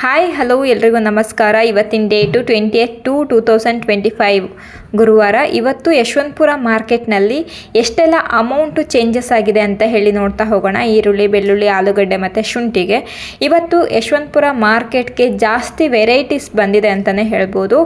Hi hello ಎಲ್ರಿಗೂ ನಮಸ್ಕಾರ. ಇವತ್ತಿನ date twenty eight two two thousand twenty five ಗುರುವಾರ ಇವತ್ತು ಯಶವಂತಪುರ ಮಾರ್ಕೆಟ್ನಲ್ಲಿ ಎಷ್ಟೆಲ್ಲ ಅಮೌಂಟು ಚೇಂಜಸ್ ಆಗಿದೆ ಅಂತ ಹೇಳಿ ನೋಡ್ತಾ ಹೋಗೋಣ. ಈರುಳ್ಳಿ, ಬೆಳ್ಳುಳ್ಳಿ, ಆಲೂಗಡ್ಡೆ ಮತ್ತು ಶುಂಠಿಗೆ. ಇವತ್ತು ಯಶವಂತಪುರ ಮಾರ್ಕೆಟ್ಗೆ ಜಾಸ್ತಿ ವೆರೈಟೀಸ್ ಬಂದಿದೆ ಅಂತಲೇ ಹೇಳ್ಬೋದು.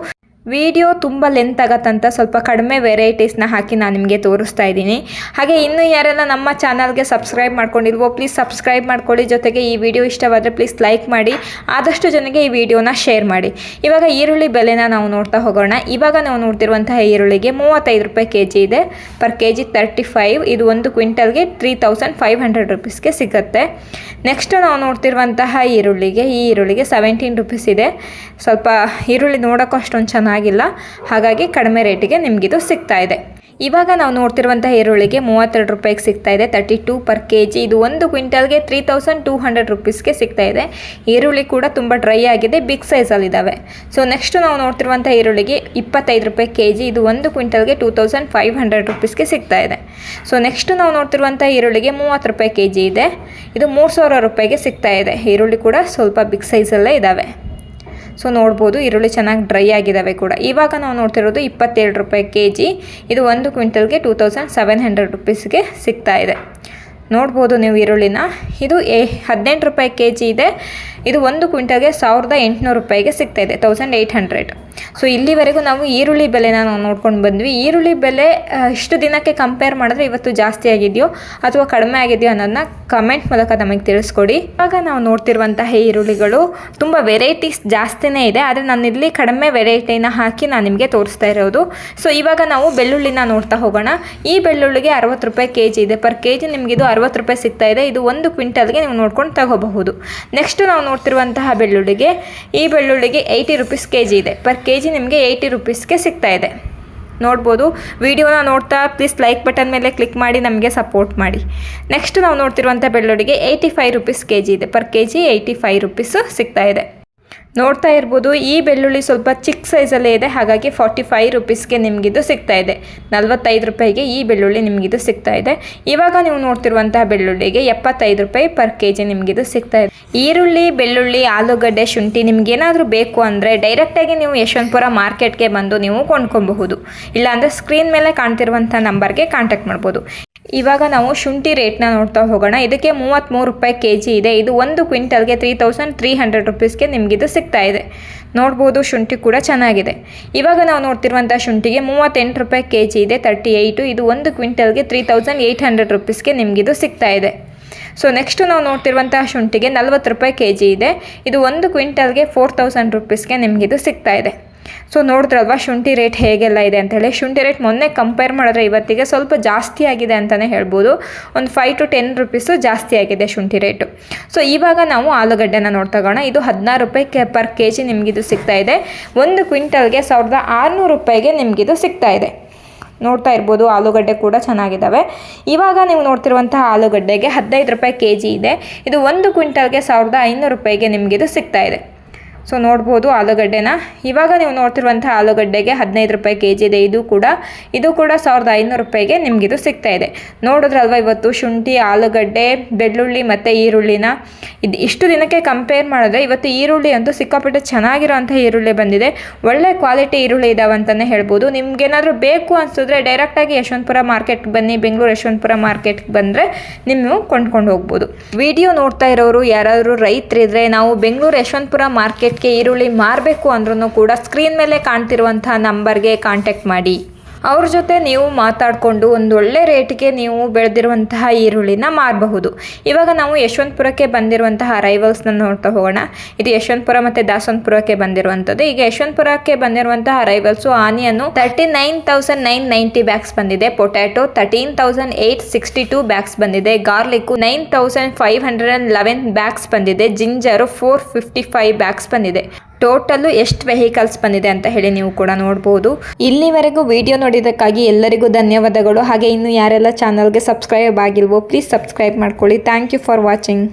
ವಿಡಿಯೋ ತುಂಬ ಲೆಂತ್ ಆಗತ್ತಂತ ಸ್ವಲ್ಪ ಕಡಿಮೆ ವೆರೈಟೀಸ್ನ ಹಾಕಿ ನಾನು ನಿಮಗೆ ತೋರಿಸ್ತಾ ಇದ್ದೀನಿ. ಹಾಗೆ ಇನ್ನೂ ಯಾರೆಲ್ಲ ನಮ್ಮ ಚಾನಲ್ಗೆ ಸಬ್ಸ್ಕ್ರೈಬ್ ಮಾಡ್ಕೊಂಡಿಲ್ವೋ ಪ್ಲೀಸ್ ಸಬ್ಸ್ಕ್ರೈಬ್ ಮಾಡ್ಕೊಳ್ಳಿ. ಜೊತೆಗೆ ಈ ವಿಡಿಯೋ ಇಷ್ಟವಾದರೆ ಪ್ಲೀಸ್ ಲೈಕ್ ಮಾಡಿ, ಆದಷ್ಟು ಜನಕ್ಕೆ ಈ ವಿಡಿಯೋನ ಶೇರ್ ಮಾಡಿ. ಇವಾಗ ಈರುಳ್ಳಿ ಬೆಲೆನ ನಾವು ನೋಡ್ತಾ ಹೋಗೋಣ. ಇವಾಗ ನಾವು ನೋಡ್ತಿರುವಂತಹ ಈರುಳ್ಳಿಗೆ ಮೂವತ್ತೈದು ರೂಪಾಯಿ ಕೆ ಜಿ ಇದೆ. Per K G thirty five ಇದು ಒಂದು ಕ್ವಿಂಟಲ್ಗೆ ತ್ರೀ ತೌಸಂಡ್ ಫೈವ್ ಹಂಡ್ರೆಡ್ ರುಪೀಸ್ಗೆ ಸಿಗುತ್ತೆ. ನೆಕ್ಸ್ಟ್ ನಾವು ನೋಡ್ತಿರುವಂತಹ ಈರುಳ್ಳಿಗೆ, ಈ ಈರುಳ್ಳಿಗೆ ಸೆವೆಂಟೀನ್ ರುಪೀಸ್ ಇದೆ. ಸ್ವಲ್ಪ ಈರುಳ್ಳಿ ನೋಡೋಕ್ಕೂ ಅಷ್ಟೊಂದು ಚೆನ್ನಾಗಿಲ್ಲ. ಹಾಗಾಗಿ ಕಡಿಮೆ ರೇಟಿಗೆ ನಿಮಗಿದು ಸಿಗ್ತಾ ಇದೆ. ಇವಾಗ ನಾವು ನೋಡ್ತಿರುವಂಥ ಈರುಳ್ಳಿಗೆ ಮೂವತ್ತೆರಡು ರೂಪಾಯಿಗೆ ಸಿಗ್ತಾ ಇದೆ. Thirty two per K G ಇದು ಒಂದು ಕ್ವಿಂಟಲ್ಗೆ ತ್ರೀ ತೌಸಂಡ್ ಟೂ ಹಂಡ್ರೆಡ್ ರುಪೀಸ್ಗೆ ಸಿಗ್ತಾ ಇದೆ. ಈರುಳ್ಳಿ ಕೂಡ ತುಂಬ ಡ್ರೈ ಆಗಿದೆ. ಬಿಗ್ ಸೈಜಲ್ಲಿದ್ದಾವೆ. ಸೊ, ನೆಕ್ಸ್ಟ್ ನಾವು ನೋಡ್ತಿರುವಂಥ ಈರುಳ್ಳಿಗೆ ಇಪ್ಪತ್ತೈದು ರೂಪಾಯಿ ಕೆ ಜಿ ಇದು ಒಂದು ಕ್ವಿಂಟಲ್ಗೆ ಟೂ ತೌಸಂಡ್ ಫೈವ್ ಹಂಡ್ರೆಡ್ ರುಪೀಸ್ಗೆ ಸಿಗ್ತಾ ಇದೆ. ಸೊ, ನೆಕ್ಸ್ಟ್ ನಾವು ನೋಡ್ತಿರುವಂಥ ಈರುಳ್ಳಿಗೆ ಮೂವತ್ತು ರೂಪಾಯಿ ಕೆ ಜಿ ಇದೆ. ಇದು ಮೂರು ಸಾವಿರ ರೂಪಾಯಿಗೆ ಸಿಗ್ತಾ ಇದೆ. ಈರುಳ್ಳಿ ಕೂಡ ಸ್ವಲ್ಪ ಬಿಗ್ ಸೈಜಲ್ಲೇ ಇದ್ದಾವೆ. ಸೊ ನೋಡ್ಬೋದು ಈರುಳ್ಳಿ ಚೆನ್ನಾಗಿ ಡ್ರೈ ಆಗಿದ್ದಾವೆ ಕೂಡ. ಇವಾಗ ನಾವು ನೋಡ್ತಿರೋದು ಇಪ್ಪತ್ತೇಳು ರೂಪಾಯಿ ಕೆ ಜಿ ಇದು ಒಂದು ಕ್ವಿಂಟಲ್ಗೆ ಟೂ ತೌಸಂಡ್ ಸೆವೆನ್ ಹಂಡ್ರೆಡ್ ರುಪೀಸ್ಗೆ ಸಿಗ್ತಾ ಇದೆ. ನೋಡ್ಬೋದು ನೀವು ಈರುಳ್ಳಿನ. ಇದು ಎ ಹದಿನೆಂಟು ರೂಪಾಯಿ ಕೆ ಜಿ ಇದೆ. ಇದು ಒಂದು ಕ್ವಿಂಟಲ್ಗೆ ಸಾವಿರದ ಎಂಟುನೂರು ರೂಪಾಯಿಗೆ ಸಿಗ್ತಾ ಇದೆ. Thousand eight hundred. ಸೊ ಇಲ್ಲಿವರೆಗೂ ನಾವು ಈರುಳ್ಳಿ ಬೆಲೆನ ನಾವು ನೋಡ್ಕೊಂಡು ಬಂದ್ವಿ. ಈರುಳ್ಳಿ ಬೆಲೆ ಇಷ್ಟು ದಿನಕ್ಕೆ ಕಂಪೇರ್ ಮಾಡಿದ್ರೆ ಇವತ್ತು ಜಾಸ್ತಿ ಆಗಿದೆಯೋ ಅಥವಾ ಕಡಿಮೆ ಆಗಿದೆಯೋ ಅನ್ನೋದನ್ನ ಕಮೆಂಟ್ ಮೂಲಕ ನಮಗೆ ತಿಳಿಸ್ಕೊಡಿ. ಇವಾಗ ನಾವು ನೋಡ್ತಿರುವಂತಹ ಈರುಳ್ಳಿಗಳು ತುಂಬ ವೆರೈಟೀಸ್ ಜಾಸ್ತಿನೇ ಇದೆ. ಆದರೆ ನಾನು ಇಲ್ಲಿ ಕಡಿಮೆ ವೆರೈಟಿನ ಹಾಕಿ ನಾನು ನಿಮಗೆ ತೋರಿಸ್ತಾ ಇರೋದು. ಸೊ ಇವಾಗ ನಾವು ಬೆಳ್ಳುಳ್ಳಿನ ನೋಡ್ತಾ ಹೋಗೋಣ. ಈ ಬೆಳ್ಳುಳ್ಳಿಗೆ ಅರವತ್ತು ರೂಪಾಯಿ ಕೆ ಇದೆ. ಪರ್ ಕೆ ಜಿ ಇದು ಅರವತ್ತು ರೂಪಾಯಿ ಸಿಗ್ತಾ ಇದೆ. ಇದು ಒಂದು ಕ್ವಿಂಟಲ್ಗೆ ನೀವು ನೋಡ್ಕೊಂಡು ತಗೋಬಹುದು. ನೆಕ್ಸ್ಟ್ ನಾವು ನೋಡ್ತಿರುವಂತಹ ಬೆಳ್ಳುಳ್ಳಿಗೆ, ಈ ಬೆಳ್ಳುಳ್ಳಿಗೆ ಏಯ್ಟಿ ರುಪೀಸ್ ಕೆ ಇದೆ. ಪರ್ ಕೆ ಜಿ ನಿಮಗೆ ಏಯ್ಟಿ ರುಪೀಸ್ಗೆ ಸಿಗ್ತಾ ಇದೆ. ನೋಡ್ಬೋದು. ವಿಡಿಯೋನ ನೋಡ್ತಾ ಪ್ಲೀಸ್ ಲೈಕ್ ಬಟನ್ ಮೇಲೆ ಕ್ಲಿಕ್ ಮಾಡಿ, ನಮಗೆ ಸಪೋರ್ಟ್ ಮಾಡಿ. ನೆಕ್ಸ್ಟ್ ನಾವು ನೋಡ್ತಿರುವಂಥ ಬೆಳ್ಳುಳ್ಳಿಗೆ eighty five rupees K G ಇದೆ. Per K G eighty five rupees ಸಿಗ್ತಾ ಇದೆ. ನೋಡ್ತಾ ಇರ್ಬೋದು, ಈ ಬೆಳ್ಳುಳ್ಳಿ ಸ್ವಲ್ಪ ಚಿಕ್ಕ ಸೈಜಲ್ಲೇ ಇದೆ. ಹಾಗಾಗಿ ಫಾರ್ಟಿ ಫೈವ್ ರುಪೀಸ್ಗೆ ನಿಮಗಿದು ಸಿಗ್ತಾ ಇದೆ. ನಲ್ವತ್ತೈದು ರೂಪಾಯಿಗೆ ಈ ಬೆಳ್ಳುಳ್ಳಿ ನಿಮಗಿದು ಸಿಗ್ತಾ ಇದೆ. ಇವಾಗ ನೀವು ನೋಡ್ತಿರುವಂತಹ ಬೆಳ್ಳುಳ್ಳಿಗೆ ಎಪ್ಪತ್ತೈದು ರೂಪಾಯಿ ಪರ್ ಕೆ ಜಿ ನಿಮಗಿದು ಸಿಗ್ತಾ ಇದೆ. ಈರುಳ್ಳಿ, ಬೆಳ್ಳುಳ್ಳಿ, ಆಲೂಗಡ್ಡೆ, ಶುಂಠಿ ನಿಮಗೇನಾದರೂ ಬೇಕು ಅಂದರೆ ಡೈರೆಕ್ಟಾಗಿ ನೀವು ಯಶವಂತಪುರ ಮಾರ್ಕೆಟ್ಗೆ ಬಂದು ನೀವು ಕೊಂಡ್ಕೊಬಹುದು. ಇಲ್ಲಾಂದರೆ ಸ್ಕ್ರೀನ್ ಮೇಲೆ ಕಾಣ್ತಿರುವಂಥ ನಂಬರ್ಗೆ ಕಾಂಟ್ಯಾಕ್ಟ್ ಮಾಡ್ಬೋದು. ಇವಾಗ ನಾವು ಶುಂಠಿ ರೇಟ್ನ ನೋಡ್ತಾ ಹೋಗೋಣ. ಇದಕ್ಕೆ ಮೂವತ್ತ್ಮೂರು ರೂಪಾಯಿ ಕೆ ಜಿ ಇದೆ. ಇದು ಒಂದು ಕ್ವಿಂಟಲ್ಗೆ ತ್ರೀ ತೌಸಂಡ್ ತ್ರೀ ಹಂಡ್ರೆಡ್ ರುಪೀಸ್ಗೆ ನಿಮಗಿದು ಸಿಗ್ತಾ ಇದೆ. ನೋಡ್ಬೋದು ಶುಂಠಿ ಕೂಡ ಚೆನ್ನಾಗಿದೆ. ಇವಾಗ ನಾವು ನೋಡ್ತಿರುವಂಥ ಶುಂಠಿಗೆ ಮೂವತ್ತೆಂಟು ರೂಪಾಯಿ ಕೆ ಜಿ ಇದೆ ತರ್ಟಿ ಏಯ್ಟು ಇದು ಒಂದು ಕ್ವಿಂಟಲ್ಗೆ ತ್ರೀ ತೌಸಂಡ್ ಏಯ್ಟ್ ಹಂಡ್ರೆಡ್ ರುಪೀಸ್ಗೆ ನಿಮಗಿದು ಸಿಗ್ತಾ ಇದೆ. ಸೊ, ನೆಕ್ಸ್ಟು ನಾವು ನೋಡ್ತಿರುವಂಥ ಶುಂಠಿಗೆ ನಲ್ವತ್ತು ರೂಪಾಯಿ ಕೆ ಜಿ ಇದೆ. ಇದು ಒಂದು ಕ್ವಿಂಟಲ್ಗೆ ಫೋರ್ ತೌಸಂಡ್ ರುಪೀಸ್ಗೆ ನಿಮಗಿದು ಸಿಗ್ತಾ ಇದೆ. ಸೊ ನೋಡಿದ್ರಲ್ವಾ ಶುಂಠಿ ರೇಟ್ ಹೇಗೆಲ್ಲ ಇದೆ ಅಂತೇಳಿ ಶುಂಠಿ ರೇಟ್ ಮೊನ್ನೆ ಕಂಪೇರ್ ಮಾಡಿದ್ರೆ ಇವತ್ತಿಗೆ ಸ್ವಲ್ಪ ಜಾಸ್ತಿ ಆಗಿದೆ ಅಂತಲೇ ಹೇಳ್ಬೋದು. ಒಂದು ಫೈವ್ ಟು ಟೆನ್ ರುಪೀಸು ಜಾಸ್ತಿ ಆಗಿದೆ ಶುಂಠಿ ರೇಟು ಸೊ ಇವಾಗ ನಾವು ಆಲೂಗಡ್ಡೆನ ನೋಡ್ತಗೋಣ ಇದು ಹದಿನಾರು ರೂಪಾಯಿ ಕೆ ಪರ್ ಕೆ ಜಿ ನಿಮಗಿದು ಸಿಗ್ತಾ ಇದೆ. ಒಂದು ಕ್ವಿಂಟಲ್ಗೆ ಸಾವಿರದ ಆರುನೂರು ರೂಪಾಯಿಗೆ ನಿಮಗಿದು ಸಿಗ್ತಾ ಇದೆ. ನೋಡ್ತಾ ಇರ್ಬೋದು, ಆಲೂಗಡ್ಡೆ ಕೂಡ ಚೆನ್ನಾಗಿದ್ದಾವೆ ಇವಾಗ ನೀವು ನೋಡ್ತಿರುವಂತಹ ಆಲೂಗಡ್ಡೆಗೆ ಹದಿನೈದು ರೂಪಾಯಿ ಕೆ ಜಿ ಇದೆ. ಇದು ಒಂದು ಕ್ವಿಂಟಲ್ಗೆ ಸಾವಿರದ ಐನೂರು ರೂಪಾಯಿಗೆ ನಿಮಗಿದು ಸಿಗ್ತಾ ಇದೆ. ಸೊ ನೋಡ್ಬೋದು ಆಲೂಗಡ್ಡೆನ. ಇವಾಗ ನೀವು ನೋಡ್ತಿರುವಂಥ ಆಲೂಗಡ್ಡೆಗೆ ಹದಿನೈದು ರೂಪಾಯಿ ಕೆ ಜಿ ಇದೆ. ಇದು ಕೂಡ ಇದು ಕೂಡ ಸಾವಿರದ ಐನೂರು ರೂಪಾಯಿಗೆ ನಿಮಗಿದು ಸಿಗ್ತಾ ಇದೆ. ನೋಡಿದ್ರಲ್ವ ಇವತ್ತು ಶುಂಠಿ, ಆಲೂಗಡ್ಡೆ, ಬೆಳ್ಳುಳ್ಳಿ ಮತ್ತು ಈರುಳ್ಳಿನ? ಇದು ಇಷ್ಟು ದಿನಕ್ಕೆ ಕಂಪೇರ್ ಮಾಡಿದ್ರೆ ಇವತ್ತು ಈರುಳ್ಳಿ ಅಂತೂ ಸಿಕ್ಕಾಪಟ್ಟೆ ಚೆನ್ನಾಗಿರೋವಂಥ ಈರುಳ್ಳಿ ಬಂದಿದೆ. ಒಳ್ಳೆ ಕ್ವಾಲಿಟಿ ಈರುಳ್ಳಿ ಇದಾವೆ ಅಂತಲೇ ಹೇಳ್ಬೋದು. ನಿಮ್ಗೇನಾದರೂ ಬೇಕು ಅನಿಸಿದ್ರೆ ಡೈರೆಕ್ಟಾಗಿ ಯಶವಂತಪುರ ಮಾರ್ಕೆಟ್ಗೆ ಬನ್ನಿ. ಬೆಂಗಳೂರು ಯಶವಂತಪುರ ಮಾರ್ಕೆಟ್ಗೆ ಬಂದರೆ ನೀವು ಕೊಂಡ್ಕೊಂಡು ಹೋಗ್ಬೋದು. ವಿಡಿಯೋ ನೋಡ್ತಾ ಇರೋರು, ಯಾರಾದರೂ ರೈತರಿದ್ರೆ, ನಾವು ಬೆಂಗಳೂರು ಯಶವಂತಪುರ ಮಾರ್ಕೆಟ್ಗೆ ಈರುಳ್ಳಿ ಮಾರಬೇಕು ಅಂದ್ರೂ ಕೂಡ ಸ್ಕ್ರೀನ್ ಮೇಲೆ ಕಾಣ್ತಿರುವಂತಹ ನಂಬರ್ಗೆ ಕಾಂಟ್ಯಾಕ್ಟ್ ಮಾಡಿ. ಅವ್ರ ಜೊತೆ ನೀವು ಮಾತಾಡಿಕೊಂಡು ಒಂದು ಒಳ್ಳೆ ರೇಟ್ಗೆ ನೀವು ಬೆಳೆದಿರುವಂತಹ ಈರುಳ್ಳಿನ ಮಾರಬಹುದು. ಇವಾಗ ನಾವು ಯಶವಂತಪುರಕ್ಕೆ ಬಂದಿರುವಂತಹ ಅರೈವಲ್ಸ್ನ ನೋಡ್ತಾ ಹೋಗೋಣ. ಇದು ಯಶವಂತಪುರ ಮತ್ತು ದಾಸವಂತಪುರಕ್ಕೆ ಬಂದಿರುವಂಥದ್ದು. ಈಗ ಯಶವಂತಪುರಕ್ಕೆ ಬಂದಿರುವಂತಹ arrivals onion thirty nine thousand nine ninety bags ಬಂದಿದೆ. Potato thirteen thousand eight sixty two bags ಬಂದಿದೆ. Garlic nine thousand five hundred and eleven bags ಬಂದಿದೆ. Ginger four fifty five bags ಬಂದಿದೆ. ಟೋಟಲ್ಲು ಎಷ್ಟು ವೆಹಿಕಲ್ಸ್ ಬಂದಿದೆ ಅಂತ ಹೇಳಿ ನೀವು ಕೂಡ ನೋಡ್ಬೋದು. ಇಲ್ಲಿವರೆಗೂ ವಿಡಿಯೋ ನೋಡಿದ್ದಕ್ಕಾಗಿ ಎಲ್ಲರಿಗೂ ಧನ್ಯವಾದಗಳು. ಹಾಗೆ ಇನ್ನು ಯಾರೆಲ್ಲ ಚಾನಲ್ಗೆ ಸಬ್ಸ್ಕ್ರೈಬ್ ಆಗಿಲ್ವೋ ಪ್ಲೀಸ್ ಸಬ್ಸ್ಕ್ರೈಬ್ ಮಾಡ್ಕೊಳ್ಳಿ. Thank you for watching